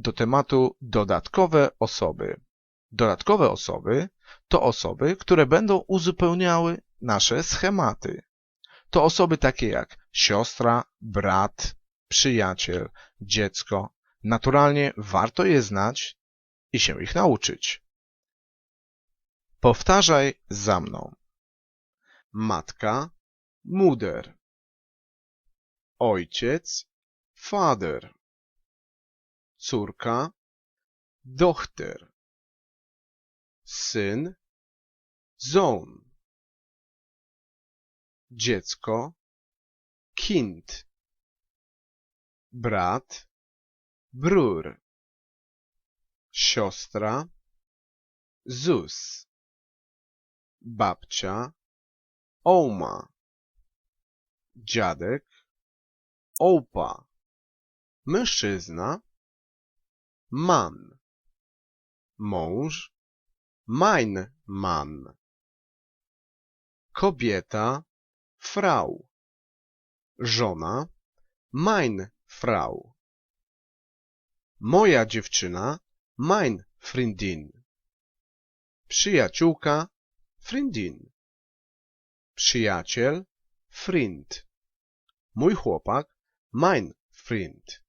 do tematu dodatkowe osoby. Dodatkowe osoby to osoby, które będą uzupełniały nasze schematy. To osoby takie jak siostra, brat, przyjaciel, dziecko. Naturalnie warto je znać i się ich nauczyć. Powtarzaj za mną. Matka, muder. Ojciec, father. Córka, dochter. Syn, zoon. Dziecko, kind. Brat, brur. Siostra, zus. Babcia, oma. Dziadek, opa. Mężczyzna, man. Mąż, mein Mann. Kobieta, Frau. Żona, mein Frau. Moja dziewczyna, mein Freundin. Przyjaciółka, Freundin. Przyjaciel, Freund. Mój chłopak, mein Freund.